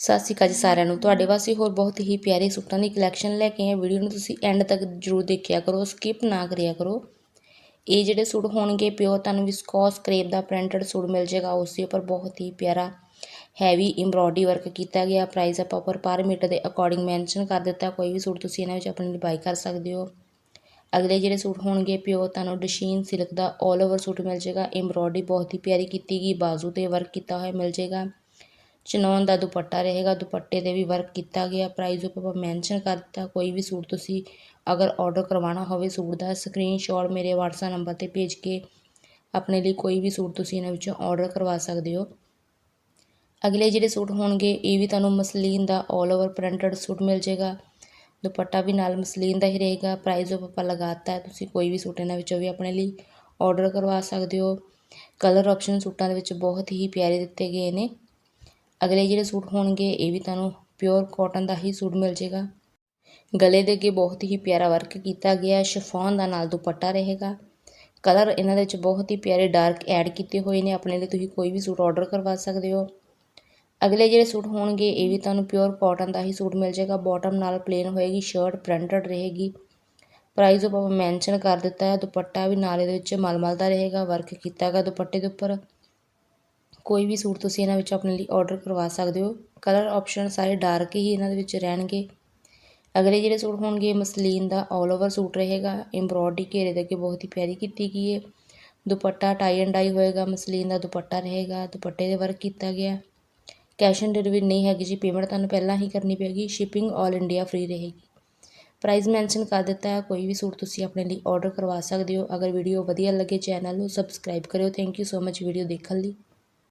ਸਤਿ ਸ਼੍ਰੀ ਅਕਾਲ ਜੀ ਸਾਰਿਆਂ ਨੂੰ। ਤੁਹਾਡੇ ਵਾਸਤੇ ਹੋਰ ਬਹੁਤ ਹੀ ਪਿਆਰੇ ਸੂਟਾਂ ਦੀ ਕਲੈਕਸ਼ਨ ਲੈ ਕੇ ਆਏ ਵੀਡੀਓ ਨੂੰ ਤੁਸੀਂ ਐਂਡ ਤੱਕ ਜਰੂਰ ਦੇਖਿਆ ਕਰੋ ਸਕਿਪ ਨਾ ਕਰਿਆ ਕਰੋ। ਇਹ ਜਿਹੜੇ ਸੂਟ ਹੋਣਗੇ ਪਿਓਰ ਤੁਹਾਨੂੰ ਵਿਸਕੋਸ ਕਰੇਪ ਦਾ ਪ੍ਰਿੰਟਡ ਸੂਟ ਮਿਲ ਜਾਏਗਾ। ਉਸ ਦੇ ਉੱਪਰ ਬਹੁਤ ਹੀ ਪਿਆਰਾ ਹੈਵੀ ਐਮਬ੍ਰੋਇਡਰੀ ਵਰਕ ਕੀਤਾ ਗਿਆ। ਪ੍ਰਾਈਸ ਆਪਾਂ ਉੱਪਰ ਪਰ ਮੀਟਰ ਦੇ ਅਕੋਰਡਿੰਗ ਮੈਂਸ਼ਨ ਕਰ ਦਿੱਤਾ। ਕੋਈ ਵੀ ਸੂਟ ਤੁਸੀਂ ਇਹਨਾਂ ਵਿੱਚ ਆਪਣੀ ਲਈ ਬਾਈ ਕਰ ਸਕਦੇ ਹੋ। ਅਗਲੇ ਜਿਹੜੇ ਸੂਟ ਹੋਣਗੇ ਪਿਓਰ ਤੁਹਾਨੂੰ ਡਸ਼ੀਨ ਸਿਲਕ ਦਾ 올 ਓਵਰ ਸੂਟ ਮਿਲ ਜਾਏਗਾ। ਐਮਬ੍ਰੋਇਡਰੀ ਬਹੁਤ ਹੀ ਪਿਆਰੀ ਕੀਤੀ ਗਈ। ਬਾਜ਼ੂ ਤੇ ਵਰਕ ਕੀਤਾ ਹੋਇਆ ਮਿਲ ਜਾਏਗਾ। ਚਨੌਨ ਦਾ ਦੁਪੱਟਾ ਰਹੇਗਾ। ਦੁਪੱਟੇ ਤੇ ਵੀ ਵਰਕ ਕੀਤਾ ਗਿਆ। ਪ੍ਰਾਈਜ਼ ਉੱਪਰ ਮੈਨਸ਼ਨ ਕਰ ਦਿੱਤਾ। ਕੋਈ ਵੀ ਸੂਟ ਤੁਸੀਂ ਅਗਰ ਔਡਰ ਕਰਵਾਉਣਾ ਹੋਵੇ ਸੂਟ ਦਾ ਸਕਰੀਨਸ਼ਾਟ ਮੇਰੇ ਵਟਸਐਪ ਨੰਬਰ ਤੇ ਭੇਜ ਕੇ ਆਪਣੇ ਲਈ ਕੋਈ ਵੀ ਸੂਟ ਤੁਸੀਂ ਇਹਨਾਂ ਵਿੱਚੋਂ ਔਡਰ ਕਰਵਾ ਸਕਦੇ ਹੋ। ਅਗਲੇ ਜਿਹੜੇ ਸੂਟ ਹੋਣਗੇ, ਇਹ ਵੀ ਤੁਹਾਨੂੰ ਮਸਲੀਨ ਦਾ 올 ਓਵਰ ਪ੍ਰਿੰਟਡ ਸੂਟ ਮਿਲ ਜਾਏਗਾ। ਦੁਪੱਟਾ ਵੀ ਨਾਲ ਮਸਲੀਨ ਦਾ ਹੀ ਰਹੇਗਾ। ਪ੍ਰਾਈਸ ਆਪਾਂ ਲਗਾਤਾ ਹੈ, ਤੁਸੀਂ ਕੋਈ ਵੀ ਸੂਟ ਇਹਨਾਂ ਵਿੱਚੋਂ ਵੀ ਆਪਣੇ ਲਈ ਆਰਡਰ ਕਰਵਾ ਸਕਦੇ ਹੋ। ਕਲਰ ਆਪਸ਼ਨ ਸੂਟਾਂ ਦੇ ਵਿੱਚ ਬਹੁਤ ਹੀ ਪਿਆਰੇ ਦਿੱਤੇ ਗਏ ਨੇ। ਅਗਲੇ ਜਿਹੜੇ ਸੂਟ ਹੋਣਗੇ, ਇਹ ਵੀ ਤੁਹਾਨੂੰ ਪਿਓਰ ਕਾਟਨ ਦਾ ਹੀ ਸੂਟ ਮਿਲ ਜਾਏਗਾ। ਗਲੇ ਦੇ ਅੱਗੇ ਬਹੁਤ ਹੀ ਪਿਆਰਾ ਵਰਕ ਕੀਤਾ ਗਿਆ ਸ਼ਿਫੋਨ ਦਾ ਨਾਲ ਦੁਪੱਟਾ ਰਹੇਗਾ। ਕਲਰ ਇਹਨਾਂ ਦੇ ਵਿੱਚ ਬਹੁਤ ਹੀ ਪਿਆਰੇ ਡਾਰਕ ਐਡ ਕੀਤੇ ਹੋਏ ਨੇ, ਆਪਣੇ ਲਈ ਤੁਸੀਂ ਕੋਈ ਵੀ ਸੂਟ ਆਰਡਰ ਕਰਵਾ ਸਕਦੇ ਹੋ। ਅਗਲੇ ਜਿਹੜੇ ਸੂਟ ਹੋਣਗੇ, ਇਹ ਵੀ ਤੁਹਾਨੂੰ ਪਿਓਰ ਕਾਟਨ ਦਾ ਹੀ ਸੂਟ ਮਿਲ ਜਾਏਗਾ। ਬਾਟਮ ਨਾਲ ਪਲੇਨ ਹੋਏਗੀ ਸ਼ਰਟ ਪ੍ਰਿੰਟਡ ਰਹੇਗੀ। ਪ੍ਰਾਈਸ ਆਪਾਂ ਮੈਂਸ਼ਨ ਕਰ ਦਿੱਤਾ ਹੈ, ਦੁਪੱਟਾ ਵੀ ਨਾਲ ਇਹਦੇ ਵਿੱਚ ਮਲਮਲ ਦਾ ਰਹੇਗਾ ਵਰਕ ਕੀਤਾ ਗਾ ਦੁਪੱਟੇ ਦੇ ਉੱਪਰ। ਕੋਈ ਵੀ ਸੂਟ ਤੁਸੀਂ ਇਹਨਾਂ ਵਿੱਚ ਆਪਣੇ ਲਈ ਔਡਰ ਕਰਵਾ ਸਕਦੇ ਹੋ। ਕਲਰ ਆਪਸ਼ਨ ਸਾਰੇ ਡਾਰਕ ਹੀ ਇਹਨਾਂ ਦੇ ਵਿੱਚ ਰਹਿਣਗੇ। ਅਗਲੇ ਜਿਹੜੇ ਸੂਟ ਹੋਣਗੇ, ਮਸਲੀਨ ਦਾ 올 ਓਵਰ ਸੂਟ ਰਹੇਗਾ। ਐਮਬ੍ਰੋਇਡਰੀ ਘੇਰੇ ਦੇ ਅੱਗੇ ਬਹੁਤ ਹੀ ਪਿਆਰੀ ਕੀਤੀ ਗਈ ਹੈ। ਦੁਪੱਟਾ ਟਾਈ ਐਂਡ ਡਾਈ ਹੋਏਗਾ, ਮਸਲੀਨ ਦਾ ਦੁਪੱਟਾ ਰਹੇਗਾ, ਦੁਪੱਟੇ ਦੇ ਵਰਕ ਕੀਤਾ ਗਿਆ। ਕੈਸ਼ ਔਨ ਡਿਲੀਵਰੀ ਨਹੀਂ ਹੈਗੀ ਜੀ ਪੇਮੈਂਟ ਤੁਹਾਨੂੰ ਪਹਿਲਾਂ ਹੀ ਕਰਨੀ ਪਏਗੀ ਸ਼ਿਪਿੰਗ ਆਲ ਇੰਡੀਆ ਫ੍ਰੀ ਰਹੇਗੀ। ਪ੍ਰਾਈਸ ਮੈਂਸ਼ਨ ਕਰ ਦਿੱਤਾ ਹੈ ਕੋਈ ਵੀ ਸੂਟ ਤੁਸੀਂ ਆਪਣੇ ਲਈ ਆਰਡਰ ਕਰਵਾ ਸਕਦੇ ਹੋ। ਅਗਰ ਵੀਡੀਓ ਵਧੀਆ ਲੱਗੇ ਚੈਨਲ ਨੂੰ ਸਬਸਕ੍ਰਾਈਬ ਕਰਿਓ। Thank you so much video ਦੇਖਣ ਲਈ।